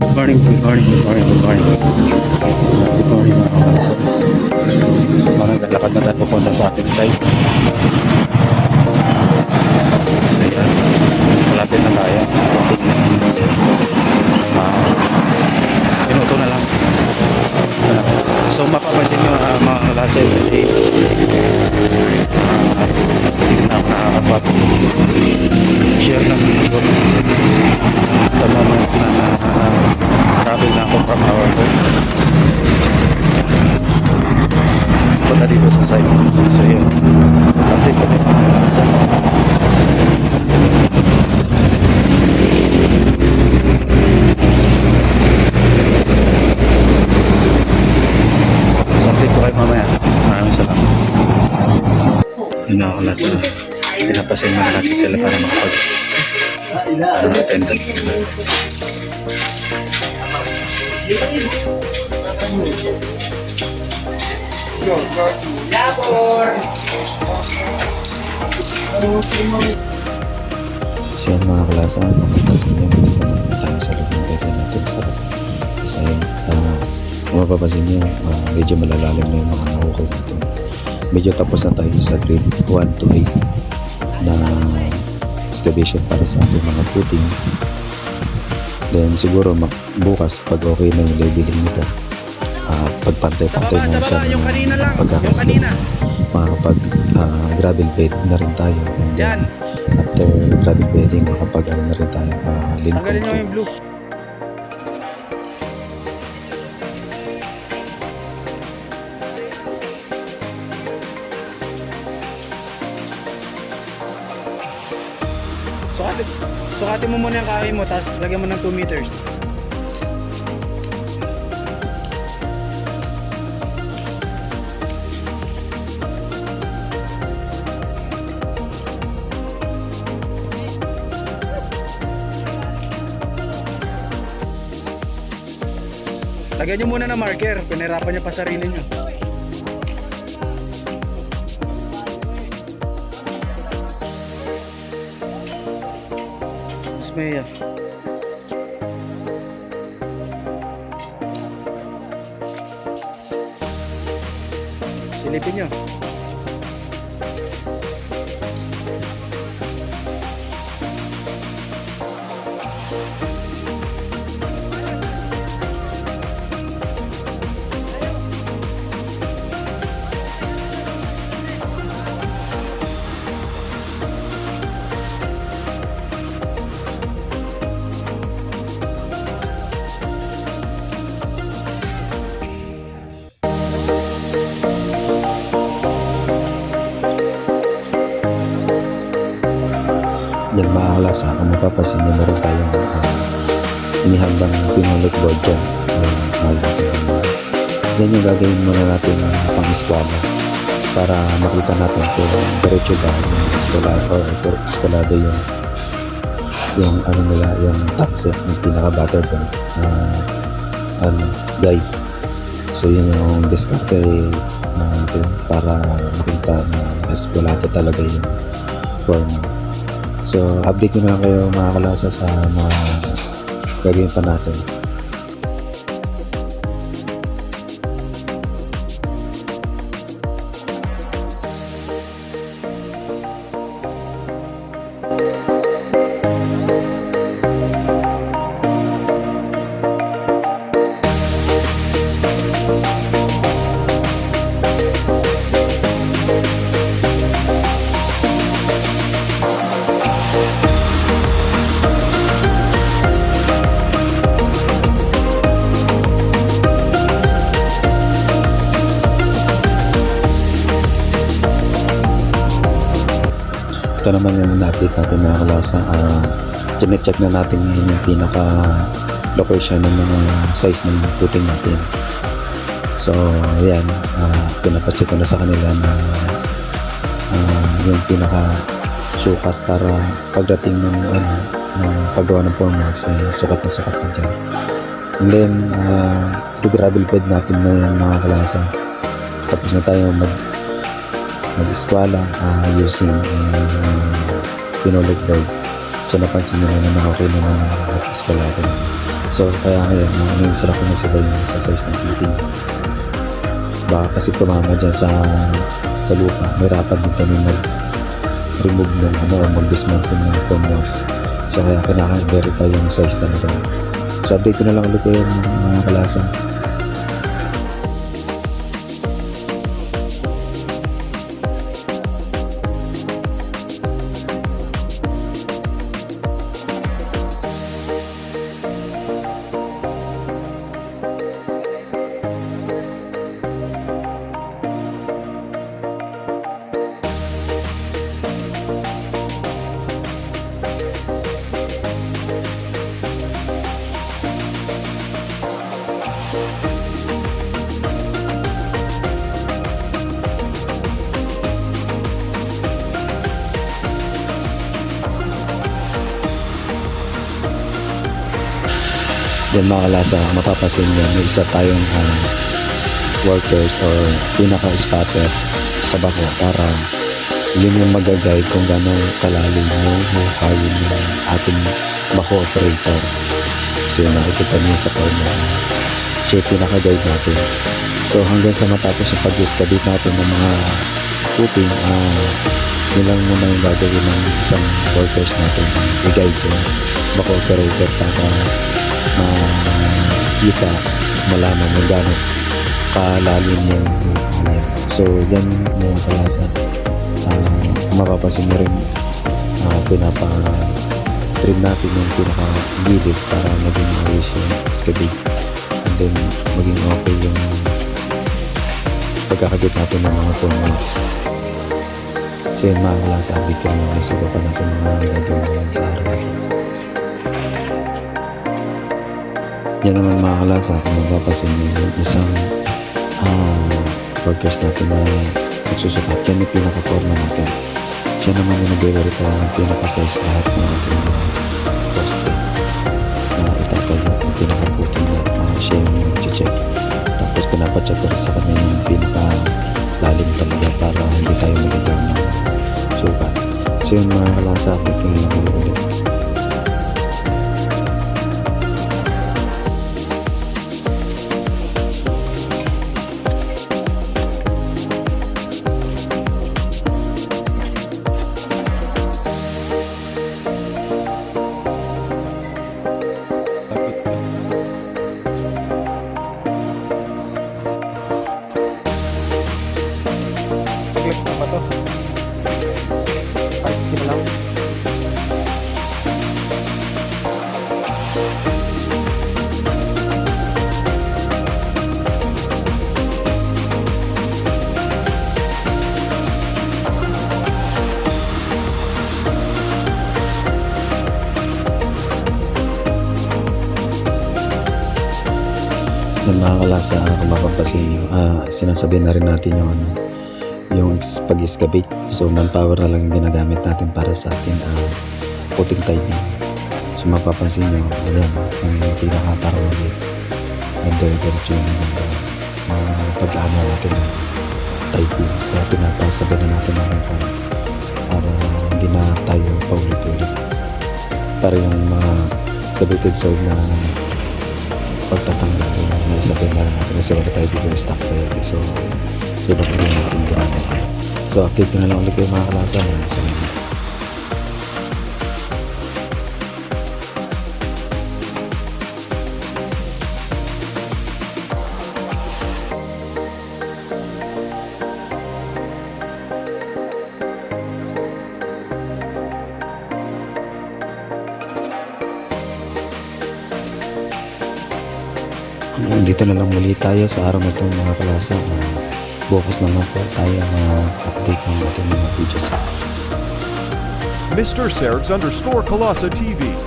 Good morning, good morning, good morning, good morning. Good morning mga kabalasa. Parang lalakad na tayo pupunta sa ating site. Ayan. Malapit na tayo. Ah, minuto na lang. So mapapansin nyo uh, mga kabalasa, eh, ah, hindi na ako nakakapag share ng mundo the moment na uh, travel na ako from our home. Punta dito sa site. So yun. Update ko din sa so update ko kayo mamaya maraming salamat yun na sa pinapasin mo na natin sila para makapag uh, attendant So yan mga klasa, mapapasin nyo dito na tayo sa loob ng area natin sa Kasi uh, kung mapapasin nyo, uh, medyo malalalim na yung mga nahukay dito. Medyo tapos na tayo sa grade 1 to 8 na excavation para sa ating mga footing. Then siguro bukas pag okay na yung leveling nito, uh, pagpantay-pantay na siya ng pagkakaslim, makakapag uh, gravel bed na rin tayo. And then, after gravel bedding, makapag ano na rin tayo, uh, lean Sukatin, mo muna yung kahoy mo, tapos lagyan mo ng 2 meters. Lagyan nyo muna ng marker, pinahirapan nyo pa sarili nyo. Tapos may uh, silipin nyo. Yan mga kalasa, kung mapapasin nyo, meron tayong uh, inihandang pinulot board dyan. Ayan, malaki. Yan yung gagawin muna natin uh, pang eskwala para makita natin kung diretso ba yung eskwalado or or eskwalado yung yung ano nila, yung taxi, yung pinaka-butterboard uh, ano, guide. So yun yung discarte natin para makita na eskwalado talaga yung form. So, update ko na lang kayo mga kalasa sa mga gagawin pa natin. Ito naman yung na-update natin mga kalasa. Uh, check na natin ngayon yung pinaka location ng mga size ng footing natin. So, ayan. Uh, pinapacheck ko na sa kanila na uh, yung pinaka sukat para pagdating ng ano, ng paggawa ng formworks eh, sukat na sukat na dyan. And then, uh, gravel bed natin na yan mga kalasa. Tapos na tayo mag mag-eskwala uh, using uh, pinulog bed. So napansin nyo na na okay naman ang eskwalado. So So kaya ngayon, uh, in-instruct ko na sila yung sa size ng fitting. Baka kasi tumama dyan sa sa lupa, mahirapan din kami mag remove ng ano, mag-dismantle ng walls. So kaya kailangan verify yung size talaga. So update ko na lang ulit kayo mga kalasa. Yan mga kalasa, mapapasin nyo, may isa tayong ah, workers or pinaka-spotter sa bako para yun yung mag-guide kung gano'ng kalalim yung hukayin ng ating bako operator. So yun, nakikita niyo sa corner. Siya pinaka-guide natin. So hanggang sa matapos yung pag-discabit natin ng mga cooking, ah, yun lang muna yung gagawin ng isang workers natin. I-guide yung bako operator para makita, malaman kung gano'n kalalim yung. So, yan mga kalasa. Uh, mapapasin mo rin uh, pinapa-trim natin yung pinaka-gilid para maging ayos yung skabig. And then, maging okay yung pagkakabit natin ng mga corners. So, yan mga kalasa. Abit ko naman sa baba natin mga gagawin Yan naman mga kalasa kung mapapasin nyo yung isang uh, workers natin na nagsusukat. Yan yung pinaka-forma natin. Siya naman yung nag-verify ng pinaka-size lahat ng ating mga poste na itatayo yung pinaka-booking na uh, siya yung check Tapos pinapacheck ko sa kanya yung pinaka-lalim talaga para hindi tayo magagawa ng sukat. So yun mga kalasa, update Click na ba to? Ay, lang. Yan mga kalasa, kung mapapasin nyo, ah, sinasabi na rin natin yung ano, yung ex- pag-excavate. So, manpower na lang yung ginagamit natin para sa ating uh, puting typing. So, mapapansin nyo, ayan, ang pinaka parang ulit. Nagdire-diretso yung uh, pag-ano natin ng typing. Kaya pinapasabi na natin ng uh, para hindi na tayo paulit-ulit. Para yung mga excavated soil na pagtatanggal yung may sabihin na natin kasi wala tayo bigyan stock therapy so pa rin natin gamit so update na lang ulit kayo mga kalasa na sa Ayun, dito na lang muli tayo sa araw na ito mga kalasa. Bukas naman po tayo mga update ng ating mga videos. Mr. Sergs underscore Colossa TV.